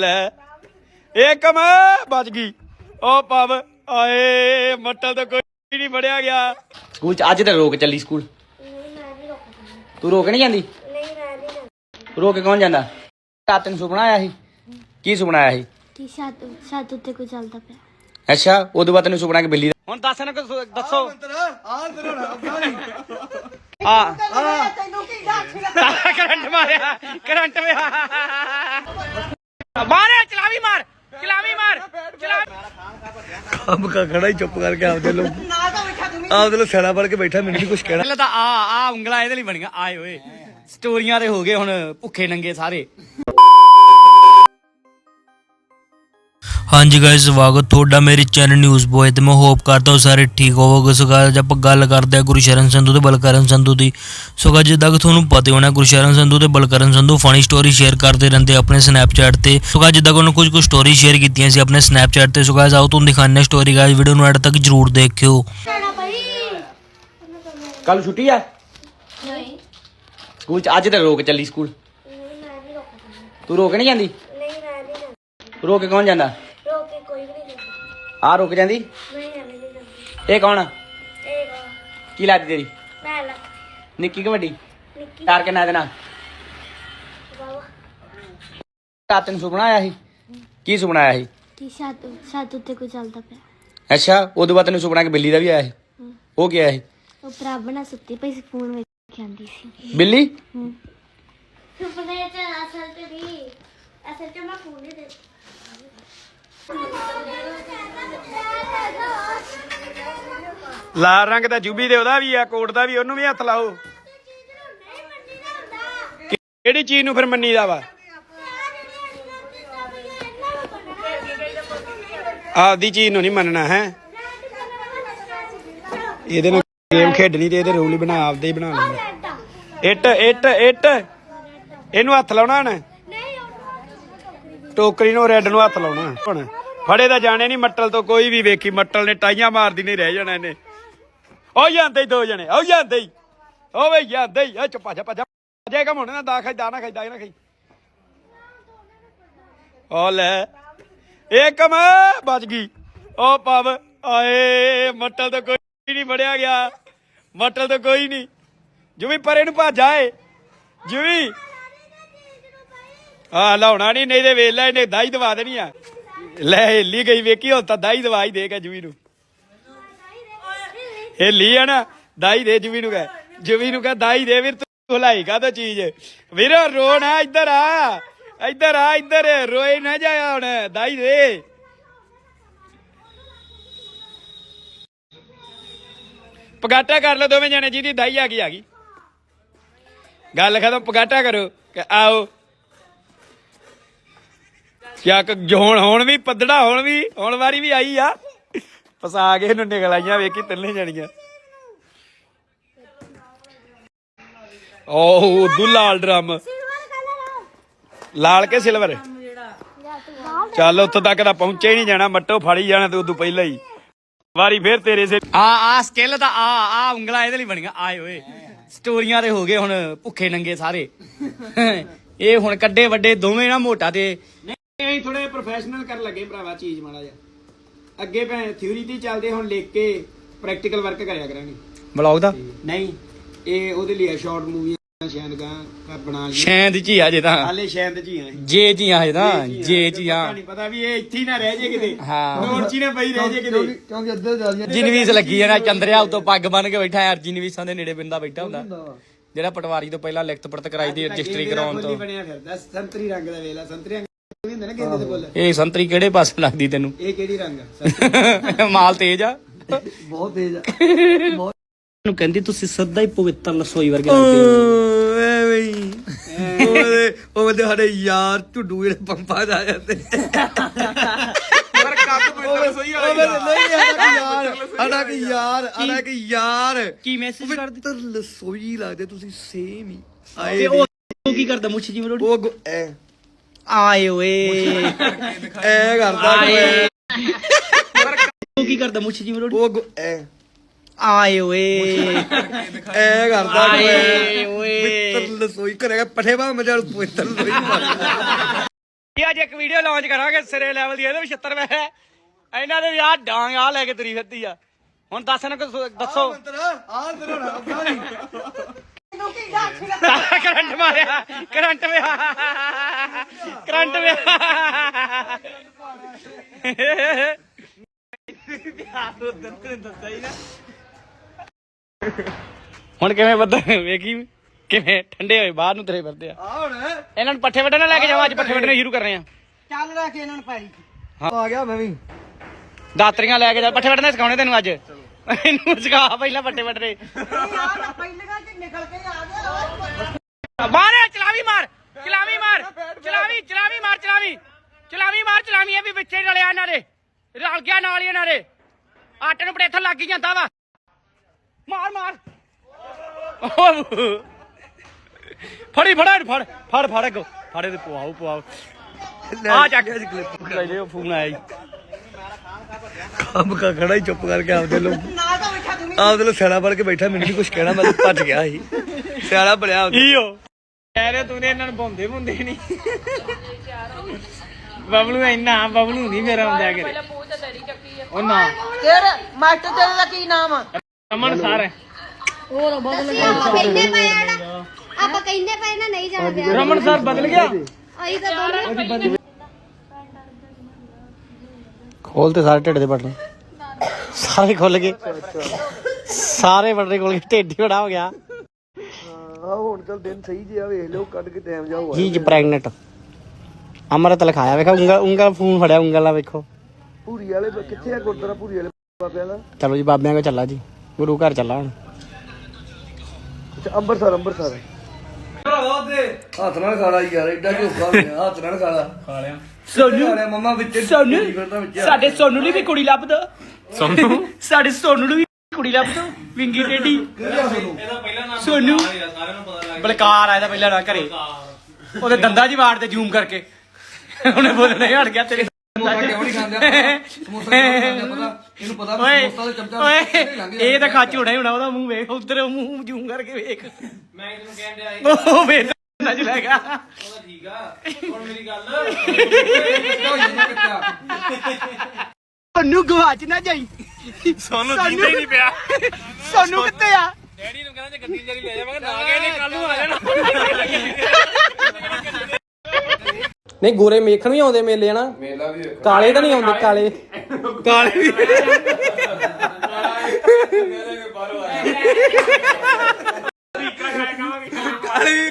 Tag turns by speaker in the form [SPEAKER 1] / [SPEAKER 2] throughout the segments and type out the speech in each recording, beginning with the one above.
[SPEAKER 1] ਲੈ। ਏਕਮ ਬਚ ਗਈ। ਓ ਪਵ ਆਏ ਮੱਟਲ ਤਾਂ ਕੋਈ ਨਹੀਂ ਫੜਿਆ ਗਿਆ।
[SPEAKER 2] ਸਕੂਲ ਚ ਅੱਜ ਤਾਂ ਰੋਕ ਚੱਲੀ ਸਕੂਲ। ਤੂੰ ਰੋਕ ਨਹੀਂ ਜਾਂਦੀ?
[SPEAKER 3] ਨਹੀਂ ਮੈਂ ਨਹੀਂ
[SPEAKER 2] ਰੋਕ ਕੇ ਕੌਣ ਜਾਂਦਾ? ਰਾਤ ਨੂੰ ਸੁਪਨਾ ਆਇਆ ਸੀ। ਕੀ ਸੁਪਨਾ ਆਇਆ ਸੀ?
[SPEAKER 3] ਟੀ ਸ਼ਰਟ ਸ਼ਰਟ ਉੱਤੇ ਕੋਈ ਚੱਲਦਾ ਪਿਆ।
[SPEAKER 2] ਅੱਛਾ ਉਦੋਂ ਬਾਅਦ ਤੈਨੂੰ ਸੁਪਨਾ ਕਿ ਬਿੱਲੀ ਦਾ
[SPEAKER 1] ਹੁਣ ਦੱਸ ਨਾ ਕੁਛ ਦੱਸੋ ਆ ਕਰੰਟ ਮਾਰਿਆ ਕਰੰਟ ਮਾਰਿਆ। ਮਾਰੇ ਚਲਾਵੀ ਮਾਰ ਚਲਾਵੀ ਮਾਰ ਚਲਾਵੀ
[SPEAKER 4] ਅੰਬ ਕਾ ਖੜਾ ਹੀ ਚੁੱਪ ਕਰਕੇ ਆਪਦੇ ਲੋ ਆਪਦੇ ਲੋ ਸੜਾ ਫੜ ਕੇ ਬੈਠਾ ਮੈਨੂੰ ਨਹੀਂ ਕੁਝ ਕਹਿਣਾ।
[SPEAKER 1] ਪਹਿਲਾਂ ਤਾਂ ਆ ਆ ਉਂਗਲਾਂ ਇਹਦੇ ਲਈ ਬਣੀਆਂ ਆਏ ਓਏ ਸਟੋਰੀਆਂ ਤੇ ਹੋ ਗਏ ਹੁਣ ਭੁੱਖੇ ਨੰਗੇ ਸਾਰੇ।
[SPEAKER 5] ਹਾਂਜੀ ਗਾਇਸ ਸਵਾਗਤ ਤੁਹਾਡਾ ਮੇਰੇ ਚੈਨਲ ਨਿਊਜ਼ ਬੋਏ ਤੇ। ਮੈਂ ਹੋਪ ਕਰਦਾ ਹਾਂ ਸਾਰੇ ਠੀਕ ਹੋਵੋਗੇ। ਸੋ ਅੱਜ ਆਪਾਂ ਗੱਲ ਕਰਦੇ ਹਾਂ ਗੁਰਸ਼ਰਨ ਸੰਧੂ ਤੇ ਬਲਕਰਨ ਸੰਧੂ ਦੀ। ਸੋ guys, ਜਿੱਦਾਂ ਕਿ ਤੁਹਾਨੂੰ ਪਤਾ ਹੀ ਹੋਣਾ ਗੁਰਸ਼ਰਨ ਸੰਧੂ ਤੇ Balkaran Sandhu funny story share ਕਰਦੇ ਰਹਿੰਦੇ ਆਪਣੇ ਸਨੈਪਚੈਟ ਤੇ। ਸੋ guys, ਜਿੱਦਾਂ ਕਿ ਉਹਨਾਂ ਕੁਝ ਕੁ ਸਟੋਰੀ ਸ਼ੇਅਰ ਕੀਤੀਆਂ ਸੀ ਆਪਣੇ ਸਨੈਪਚੈਟ ਤੇ। ਸੋ guys, ਆਓ ਤੁਹਾਨੂੰ ਦਿਖਾਉਂਦੇ ਸਟੋਰੀ ਗਾਇਸ ਵੀਡੀਓ ਨੂੰ ਐਡ ਤੱਕ ਜਰੂਰ ਦੇਖਿਓ।
[SPEAKER 2] ਕੱਲ ਛੁੱਟੀ ਆ?
[SPEAKER 3] ਨਹੀਂ।
[SPEAKER 2] ਸਕੂਲ ਚ ਅੱਜ ਤਾਂ ਰੋਕ ਚੱਲੀ ਸਕੂਲ
[SPEAKER 3] ਨਹੀਂ ਮੈਂ ਨਹੀਂ ਰੋਕਦਾ
[SPEAKER 2] ਤੂੰ ਰੋਕ ਨਹੀਂ ਜਾਂਦੀ?
[SPEAKER 3] ਨਹੀਂ ਮੈਂ ਨਹੀਂ ਜਾਂਦਾ।
[SPEAKER 2] ਰੋਕ ਕੇ ਕੌਣ ਜਾਂਦਾ? ਆ ਰੁਕ ਜਾਂਦੀ।
[SPEAKER 3] ਨਹੀਂ ਮੈਂ ਨਹੀਂ ਜਾਂਦਾ
[SPEAKER 2] ਇਹ ਕੌਣ ਆ?
[SPEAKER 3] ਇਹ ਵਾ,
[SPEAKER 2] ਕੀ ਲੱਗਦੀ ਤੇਰੀ?
[SPEAKER 3] ਮੈਂ
[SPEAKER 2] ਨਿੱਕੀ ਕਿ ਵੱਡੀ
[SPEAKER 3] ਨਿੱਕੀ।
[SPEAKER 2] ਯਾਰ ਕਿੰਨਾ ਦੇਣਾ
[SPEAKER 3] ਬਾਬਾ
[SPEAKER 2] ਰਾਤ ਨੂੰ ਸੁਪਨਾ ਆਇਆ ਸੀ? ਕੀ ਸੁਪਨਾ ਆਇਆ ਸੀ?
[SPEAKER 3] ਟੀ ਸ਼ਰਟ ਸ਼ਰਟ ਉੱਤੇ ਕੋਈ ਚੱਲਦਾ ਪਿਆ।
[SPEAKER 2] ਅੱਛਾ ਉਦੋਂ ਬਾਅਦ ਤੈਨੂੰ ਸੁਪਨਾ ਕਿ ਬਿੱਲੀ ਦਾ ਵੀ ਆਇਆ ਸੀ? ਉਹ ਕੀ ਆਇਆ ਸੀ?
[SPEAKER 3] ਉਹ ਪ੍ਰਾਬਣਾ ਸੁੱਤੀ ਪਈ ਸੀ ਫੋਨ ਵਿੱਚ ਆਂਦੀ ਸੀ।
[SPEAKER 2] ਬਿੱਲੀ?
[SPEAKER 3] ਸੁਪਨੇ ਚ ਅਸਲ ਚ ਨਹੀਂ ਅਸਲ ਚ ਮੈਂ ਫੋਨ ਨਹੀਂ ਦੇ
[SPEAKER 1] ਲਾਲ ਰੰਗ ਦਾ ਜੁਬੀ ਦੇ ਉਹਦਾ ਵੀ ਆ ਕੋਟ ਦਾ ਵੀ ਉਹਨੂੰ ਵੀ ਹੱਥ ਲਾਓ। ਕਿਹੜੀ ਚੀਜ਼ ਨੂੰ ਫਿਰ ਮੰਨੀ ਦਾ ਵਾ? ਆਪਦੀ ਚੀਜ਼ ਨੂੰ ਨਹੀਂ ਮੰਨਣਾ ਹੈ? ਇਹਦੇ ਨਾਲ ਗੇਮ ਖੇਡਣੀ ਤੇ ਇਹਦੇ ਰੂਲ ਹੀ ਬਣਾ ਆਪਦੇ ਹੀ ਬਣਾ ਲੈਣੇ ਇੱਟ ਇੱਟ ਇੱਟ। ਇਹਨੂੰ ਹੱਥ ਲਾਉਣਾ ਨਾ? ਟੋਕਰੀ ਨੂੰ ਰੈੱਡ ਨੂੰ ਹੱਥ ਲਾਉਣਾ। ਹੁਣ ਫੜੇ ਤਾਂ ਜਾਣੇ ਨਹੀਂ, ਮੱਟਲ ਤੋਂ ਕੋਈ ਵੀ ਵੇਖੀ, ਮੱਟਲ ਨੇ ਟਾਈਆਂ ਮਾਰਦੀ ਨਹੀਂ ਰਹਿ ਜਾਣਾ ਇਹਨੇ। ਉਹ ਜਾਂਦੇ ਹੀ ਦੋ ਜਣੇ, ਉਹ ਜਾਂਦੇ ਹੀ। ਉਹ ਵੇ ਜਾਂਦੇ ਹੀ। ਚੁੱਪਾ ਜਾ, ਭੱਜਾ ਜੇ। ਕੰਮ ਨਾ ਦਾ ਖਾਈ ਦਾ ਨਾ ਖਾਈ ਦਾ ਨਾ ਖਾਈ। ਉਹ ਲੈ ਏਕਮ ਬਚ ਗਈ। ਉਹ ਪਵ ਆਏ, ਮੱਟਲ ਤੋਂ ਕੋਈ ਨਹੀਂ ਫੜਿਆ ਗਿਆ। ਮੱਟਲ ਤੋਂ ਕੋਈ ਨਹੀਂ। ਜੁਵੀ ਪਰੇ ਨੂੰ ਭੱਜ ਆਏ। ਜੁਵੀ। ਆ ਲਾਉਣਾ ਨਹੀਂ ਨਹੀਂ ਤੇ ਵੇਖ ਲੈ, ਇਹਨੇ ਦਾਈ ਦਵਾ ਦੇਣੀ ਆ। ਲੈ ਹਿੱਲੀ ਗਈ ਵੇਖੀ, ਹੁਣ ਤਾਂ ਦਾਈ ਦਵਾ ਹੀ ਦੇਗਾ ਜੁਵੀ ਨੂੰ। ਹਿੱਲੀ ਆ ਨਾ, ਦਾਈ ਦੇ ਜੁਵੀ ਨੂੰ ਕਹ। ਜੁਵੀ ਨੂੰ ਕਹ, ਦਾਈ ਦੇ ਵੀਰ, ਤੂੰ ਹਲਾਈ ਕਾ ਚੀਜ਼? ਵੀਰ, ਰੋ ਇੱਧਰ ਆ। ਇੱਧਰ ਆ, ਇੱਧਰ, ਰੋਏ ਨਾ ਜਾਇਆ ਹੁਣ, ਦਾਈ ਦੇ। ਪਗਾਟਾ ਕਰ ਲਓ ਦੋਵੇਂ ਜਣੇ, ਜਿਹਦੀ ਦਾਈ ਆ ਗਈ ਆ ਗਈ। ਗੱਲ ਖਤਮ, ਪਗਾਟਾ ਕਰੋ ਆਓ। ਕਿਆ ਹੁਣ ਹੁਣ ਵੀ ਪੱਦੜਾ ਹੁਣ ਵੀ, ਹੁਣ ਵਾਰੀ ਵੀ ਆਈ ਆ। ਫਸਾ ਕੇ ਇਹਨੂੰ ਨਿਕਲ ਆਈਆਂ ਵੇਖੀ ਤਿੰਨੇ ਜਣੀਆਂ। ਓਹ, ਉਦੋਂ ਡਰਮ। ਲਾਲ ਕੇ ਸਿਲਵਰ? ਚੱਲ ਉੱਥੋਂ ਤੱਕ ਤਾਂ ਪਹੁੰਚੇ ਹੀ ਨਹੀਂ ਜਾਣਾ, ਮੱਟੋ ਫੜੀ ਜਾਣਾ ਤੇ ਉਦੋਂ ਪਹਿਲਾਂ ਹੀ। ਵਾਰੀ ਫੇਰ ਤੇਰੇ ਸੇ ਆ ਆ ਸਕਿੱਲ ਤਾਂ ਆ ਆ ਉਂਗਲਾਂ ਇਹਦੇ ਲਈ ਬਣੀਆਂ। ਆਏ ਓਏ ਸਟੋਰੀਆਂ ਤੇ ਹੋ ਗਏ ਹੁਣ ਭੁੱਖੇ ਨੰਗੇ ਸਾਰੇ। ਇਹ ਹੁਣ ਕੱਡੇ ਵੱਡੇ, ਦੋਵੇਂ ਨਾ ਮੋਟਾ ਤੇ। ਨਹੀਂ ਥੋੜੇ ਪ੍ਰੋਫੈਸ਼ਨਲ ਕਰਨ ਲੱਗੇ ਭਰਾਵਾ ਚੀਜ਼ ਮਾੜਾ ਜਿਹਾ। ਅੱਗੇ ਭੈ ਥਿਊਰੀ ਤੇ ਚੱਲਦੇ ਹੁਣ ਲਿਖ ਕੇ ਪ੍ਰੈਕਟੀਕਲ ਵਰਕ ਕਰਿਆ ਕਰਾਂਗੇ।
[SPEAKER 2] ਬਲੌਗ ਦਾ?
[SPEAKER 1] ਨਹੀਂ ਇਹ ਉਹਦੇ ਲਈ ਸ਼ਾਰਟ ਮੂਵੀਆਂ ਸ਼ਾਇਦ ਗਾ ਬਣਾ ਲਈ।
[SPEAKER 2] ਸ਼ੈਂਦ ਚ ਹੀ ਆ ਜੇ ਤਾਂ।
[SPEAKER 1] ਹਾਲੇ ਸ਼ਾਇਦ ਜੀ ਆ
[SPEAKER 2] ਜੇ ਚ ਹੀ ਆ ਜੇ ਤਾਂ ਜੇ ਚ ਹੀ ਆ।
[SPEAKER 1] ਨਹੀਂ ਪਤਾ ਵੀ ਇਹ ਇੱਥੇ ਹੀ ਨਾ ਰਹਿ ਜੇ ਕਿਤੇ।
[SPEAKER 2] ਹਾਂ।
[SPEAKER 1] ਰੋਡ ਚ ਹੀ ਨਾ ਪਈ ਰਹਿ ਜੇ ਕਿਤੇ।
[SPEAKER 4] ਕਿਉਂਕਿ ਅੱਧੇ ਜਾਲੀਆਂ
[SPEAKER 2] ਜਿਨਵੀਸ ਲੱਗੀ ਆ ਨਾ ਚੰਦਰਿਆ ਉਤੋਂ ਪੱਗ ਬੰਨ ਕੇ ਬੈਠਾ ਯਾਰ ਜਿਨਵੀਸਾਂ ਦੇ ਨੇੜੇ ਬਿੰਦਾ ਬੈਠਾ ਹੁੰਦਾ। ਜਿਹੜਾ ਪਟਵਾਰੀ ਤੋਂ ਪਹਿਲਾਂ ਲਿਖਤ ਪੜਤ ਕਰਾਈ ਦੀ ਰਜਿਸਟਰੀ ਕਰਾਉਣ ਤੋਂ।
[SPEAKER 1] ਬਣਿਆ ਫਿਰਦਾ ਸੰਤਰੀ ਰੰਗ ਦਾ ਵੇਲਾ ਸੰਤਰੀ ਰੰਗ ਵੀ ਹੁੰਦਾ ਨਾ ਕਹਿੰਦੇ ਤੇ ਬੋਲ?
[SPEAKER 2] ਇਹ ਸੰਤਰੀ ਕਿਹੜੇ ਪਾਸੇ ਲੱਗਦੀ ਤੈਨੂੰ?
[SPEAKER 1] ਇਹ ਕਿਹੜੀ ਰੰਗ? ਆ
[SPEAKER 2] ਮਾਲ ਤੇਜ ਆ।
[SPEAKER 4] ਬਹੁਤ ਤੇਜ਼ ਆ।
[SPEAKER 5] ਨੂੰ ਕਹਿੰਦੀ ਤੁਸੀਂ ਸਦਾ ਹੀ ਪਵਿੱਤਰ ਲਸੋਈ ਵਰਗੇ ਲੱਗਦੇ ਹੋ।
[SPEAKER 4] ਐਵੇਂ ਹੀ। ਉਹਦੇ ਉਹਦੇ ਸਾਡੇ ਯਾਰ ਝੁੱਡੂ ਜਿਹੜੇ ਪੰਪਾਂ ਦਾ ਆ ਜਾਂਦੇ।
[SPEAKER 1] ਪਰ ਕੱਪ ਕੋਈ ਸਹੀ
[SPEAKER 4] ਉਹਦੇ ਨਹੀਂ ਸਾਡਾ ਕੀ ਯਾਰ ਸਾਡਾ ਕੀ ਯਾਰ ਸਾਡਾ ਕੀ ਯਾਰ।
[SPEAKER 5] ਕੀ ਮੈਸੇਜ ਕਰਦੇ?
[SPEAKER 4] ਪਵਿੱਤਰ ਲਸੋਈ ਲੱਗਦੇ ਤੁਸੀਂ ਸੇਮ ਹੀ। ਆਏ
[SPEAKER 5] ਉਹ ਉਹ ਕੀ ਕਰਦਾ ਮੁੱਛ ਜੀ ਮਰੋੜੀ?
[SPEAKER 4] ਉਹ ਐ।
[SPEAKER 5] ਆਏ ਓਏ।
[SPEAKER 4] ਐ ਕਰਦਾ
[SPEAKER 5] ਆਏ। ਉਹ ਕੀ ਕਰਦਾ ਮੁੱਛ ਜੀ ਮਰੋੜੀ?
[SPEAKER 4] ਉਹ ਗੁ- ਐ।
[SPEAKER 5] ਆਏ ਓਏ।
[SPEAKER 4] ਐ ਕਰਦਾ
[SPEAKER 5] ਆਏ ਓਏ।
[SPEAKER 4] ਪਵਿੱਤਰ ਲਸੋਈ ਕਰੇਗਾ ਪਠੇ ਬਾ ਮਜਾ ਪਵਿੱਤਰ ਲਸੋਈ
[SPEAKER 2] ਇਹ ਅੱਜ ਇੱਕ ਵੀਡੀਓ ਲਾਂਚ ਕਰਾਂਗੇ ਸਿਰੇ ਲੈਵਲ ਦੀ ਇਹਦੇ ਵੀ 76 ਪੈਸੇ ਇਹਨਾਂ ਦੇ ਵੀ ਆਹ ਡਾਂਗ ਆ ਲੈ ਕੇ ਤੁਰੀ ਫਿਰਦੀ ਆ। ਹੁਣ ਦੱਸ ਕੁਛ ਦੱਸੋ।
[SPEAKER 4] ਆ ਤੇਰਾ ਨਾ
[SPEAKER 2] ਕਰੰਟ ਮਾਰਿਆ ਕਰੰਟ ਵਿਆ ਕਰੰਟ ਵਿਆ ਹੁਣ ਕਿਵੇਂ ਬੱਦਾ ਵੇਖੀ? ਕਿਵੇਂ ਠੰਡੇ ਹੋਏ ਬਾਹਰ ਨੂੰ ਤੇਰੇ ਫਿਰਦੇ ਆ।
[SPEAKER 4] ਆ ਹੁਣ?
[SPEAKER 2] ਇਹਨਾਂ ਨੂੰ ਪੱਠੇ ਵੱਢਣ ਲੈ ਕੇ ਜਾਵਾਂ ਅੱਜ ਪੱਠੇ ਵੱਢਣੇ ਸ਼ੁਰੂ ਕਰਨੇ ਆ।
[SPEAKER 4] ਆ ਗਿਆ ਮੈਂ ਵੀ।
[SPEAKER 2] ਦਾਤਰੀਆਂ ਲੈ ਕੇ ਜਾ ਪੱਠੇ ਵੱਢਣੇ ਸਿਖਾਉਣੇ ਤੈਨੂੰ ਅੱਜ। ਇਹਨੂੰ ਸਿਖਾ ਪਹਿਲਾਂ ਪੱਠੇ ਵੱਢਣੇ ਮਾਰ ਚਲਾਵੀ ਮਾਰ ਚਲਾਵੀ ਮਾਰ ਚਲਾਵੀ ਚਲਾਵੀ ਮਾਰ ਚਲਾਵੀ। ਚਲਾਵੀ ਮਾਰ ਚਲਾਵੀ ਇਹ ਵੀ ਵਿੱਚੇ ਰਲਿਆ ਇਹਨਾਂ ਦੇ। ਰਲ ਗਿਆ ਨਾਲ ਹੀ ਇਹਨਾਂ ਦੇ। ਆਟੇ ਨੂੰ ਪੜੇਥਾ ਲੱਗ ਹੀ ਜਾਂਦਾ ਵਾ ਮਾਰ ਮਾਰ। ਫੜੀ ਫੜਾ ਫੜ ਫੜ ਫੜ ਅੱਗੋਂ। ਫੜੇ ਤੇ ਪਵਾਓ ਪਵਾਓ ਆ ਚੱਕ। ਲੈ ਲਿਓ ਫੋਨ ਆਇਆ ਜੀ।
[SPEAKER 4] ਕੰਮ ਕਾ ਖੜਾ ਹੀ ਚੁੱਪ ਕਰਕੇ ਆਪਦੇ ਲੋ ਆਪਦੇ ਲੋ ਸਿਆਣਾ ਬਣ ਕੇ ਬੈਠਾ ਮੈਨੂੰ ਨਹੀਂ ਕੁਝ ਕਹਿਣਾ ਮੈਂ ਤਾਂ ਭੱਜ ਗਿਆ ਸੀ। ਸਿਆਣਾ ਬਣਿਆ ਆਪਦੇ।
[SPEAKER 2] ਈਓ ਕਹਿ ਰਹੇ ਤੂੰ ਇਹਨਾਂ ਨੂੰ ਬੌਂਦੇ ਬੁੰਦੇ ਨਹੀਂ ਬਬਲੂ ਇੰਨਾ ਬਬਲੂ ਨਹੀਂ ਮੇਰਾ ਹੁੰਦਾ ਕਰੇ ਉਹ ਨਾ।
[SPEAKER 6] ਤੇਰੇ ਮਾਸਟਰ ਤੇਰੇ ਦਾ ਕੀ ਨਾਮ ਆ?
[SPEAKER 2] ਰਮਨ ਸਰ।
[SPEAKER 3] ਦੱਸਿਆ ਆਪਾਂ ਕਹਿੰਦੇ ਪਏ ਆ ਨਾ ਆਪਾਂ ਕਹਿੰਦੇ ਪਏ ਨਾ ਨਹੀਂ ਜਾਣਾ
[SPEAKER 2] ਰਮਨ ਸਰ ਬਦਲ ਗਿਆ?
[SPEAKER 3] ਅਸੀਂ ਤਾਂ ਦੋਨੇ
[SPEAKER 7] ਖੋਲ ਤੇ ਸਾਰੇ ਢਿੱਡ ਦੇ ਬਟਨ। ਸਾਰੇ ਖੁੱਲ ਗਏ। ਸਾਰੇ ਬਟਨ ਖੁੱਲ ਗਏ ਢਿੱਡ ਹੀ ਬੜਾ ਹੋ ਗਿਆ।
[SPEAKER 4] ਆ ਹੁਣ ਚੱਲ ਦਿਨ ਸਹੀ ਜਿਹਾ ਵੇਖ ਲਿਓ ਕੱਢ ਕੇ ਟਾਈਮ ਜਾਊਗਾ
[SPEAKER 7] ਜੀ ਜੀ ਪ੍ਰੈਗਨੈਂਟ ਅਮਰਤ ਲਿਖਾਇਆ ਵੇਖੋ ਉਂਗਲ ਉਂਗਲ ਫੋਨ ਫੜਿਆ ਉਂਗਲ ਨਾਲ ਵੇਖੋ।
[SPEAKER 4] ਪੂਰੀ ਵਾਲੇ ਕਿੱਥੇ ਆ ਗੁਰਦੁਆਰਾ ਪੂਰੀ ਵਾਲੇ? ਬਾਬਿਆਂ ਦਾ?
[SPEAKER 7] ਚਲੋ ਜੀ ਬਾਬਿਆਂ ਕੋ ਚੱਲਾ ਜੀ। ਗੁਰੂ ਘਰ ਚੱਲਾ ਹੁਣ।
[SPEAKER 4] ਅੱਛਾ ਅੰਮ੍ਰਿਤਸਰ ਅੰਮ੍ਰਿਤਸਰ ਭਰਾਵਾ ਤੇ ਹੱਥ ਨਾਲ ਖਾਲਾ ਯਾਰ ਐਡਾ ਕਿ ਹੁਕਾ ਹੋਇਆ ਹੱਥ ਨਾਲ ਖਾਲਾ। ਖਾ ਲਿਆ।
[SPEAKER 2] ਸੋਨੂ
[SPEAKER 4] ਮੰਮਾ ਵਿੱਚ
[SPEAKER 2] ਸੋਨੂ ਸਾਡੇ ਸੋਨੂ ਲਈ ਵੀ ਕੁੜੀ ਲੱਭ ਦੋ ਸੋਨੂ? ਸਾਡੇ ਸੋਨੂ ਨੂੰ ਵੀ ਕੁੜੀ ਲੱਭ ਦੋ ਵਿੰਗੀ ਟੇਡੀ ਸੋਨੂ? ਬਲਕਾਰ ਆਇਆ ਤਾਂ ਪਹਿਲਾਂ ਨਾ ਘਰੇ। ਉਹਦੇ ਦੰਦਾਂ ਜੀ ਵਾੜ ਤੇ ਜ਼ੂਮ ਕਰਕੇ। ਉਹਨੇ ਬੋਲਣਾ ਹਟ ਗਿਆ ਤੇਰੇ। ਇਹ ਤਾਂ ਖੱਚ ਹੋਣਾ ਹੀ ਹੋਣਾ ਉਹਦਾ ਮੂੰਹ ਵੇਖ ਉਧਰ ਮੂੰਹ ਜ਼ੂਮ ਕਰਕੇ ਵੇਖ। ਮੈਂ ਕਹਿਣ ਉਹ ਵੇਖ। ਨੱਜ ਲੈਗਾ। ਸੋਨੂੰ ਗਵਾਚ ਨਾ ਜਾਈ। ਸੋਨੂੰ ਜਿੰਦਾ ਹੀ ਨਹੀਂ ਪਿਆ। ਸੋਨੂੰ ਕਿੱਥੇ ਆ? ਡੈਡੀ ਨੂੰ ਕਹਿੰਦਾ ਜੇ ਗੱਡੀ ਜਰੀ ਲੈ ਜਾਵਾਂਗੇ ਨਾ ਗਏ ਨੇ ਕੱਲ ਨੂੰ ਆ ਜਾਣਾ।
[SPEAKER 7] ਨਹੀਂ ਗੋਰੇ ਮੇਖਣ ਵੀ ਆਉਂਦੇ ਮੇਲੇ ਨਾ ਮੇਲਾ ਵੀ ਕਾਲੇ ਤਾਂ ਨਹੀਂ ਆਉਂਦੇ ਕਾਲੇ। ਕਾਲੇ ਵੀ। ਕਾਲੇ ਵੀ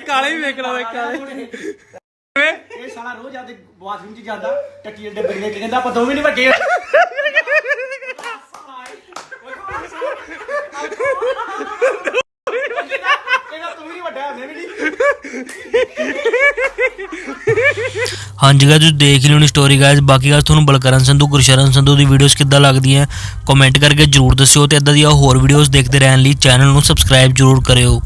[SPEAKER 7] ਕਾਲੇ ਵੀ ਵੇਖ ਲਓ ਕਾਲੇ।
[SPEAKER 2] ਇਹ ਸਾਲਾ ਰੋਜ਼ ਆਦੇ ਬਾਥਰੂਮ 'ਚ ਜਾਂਦਾ ਟੱਟੀ ਦੇ ਡੱਬੇ ਦੇ ਕਹਿੰਦਾ ਆਪਾਂ ਦੋਵੇਂ ਨਹੀਂ ਵੱਡੇ ਕਹਿੰਦਾ ਤੂੰ ਵੀ ਨਹੀਂ ਵੱਡਾ ਮੈਂ ਵੀ ਨਹੀਂ।
[SPEAKER 5] ਹਾਂਜੀ ਗਾਇਸ ਤੁਸੀਂ ਦੇਖ ਲਿਓ ਨੀ ਸਟੋਰੀ ਗਾਇਸ ਬਾਕੀ ਗੱਲ ਤੁਹਾਨੂੰ ਬਲਕਰਨ ਸੰਧੂ ਗੁਰਸ਼ਰਨ ਸੰਧੂ ਦੀ ਵੀਡੀਓਜ਼ ਕਿੱਦਾਂ ਲੱਗਦੀਆਂ ਕਮੈਂਟ ਕਰਕੇ ਜਰੂਰ ਦੱਸਿਓ ਤੇ ਇਦਾਂ ਦੀਆਂ ਹੋਰ ਵੀਡੀਓਜ਼ ਦੇਖਦੇ ਰਹਿਣ ਲਈ ਚੈਨਲ ਨੂੰ ਸਬਸਕ੍ਰਾਈਬ ਜਰੂਰ ਕਰਿਓ।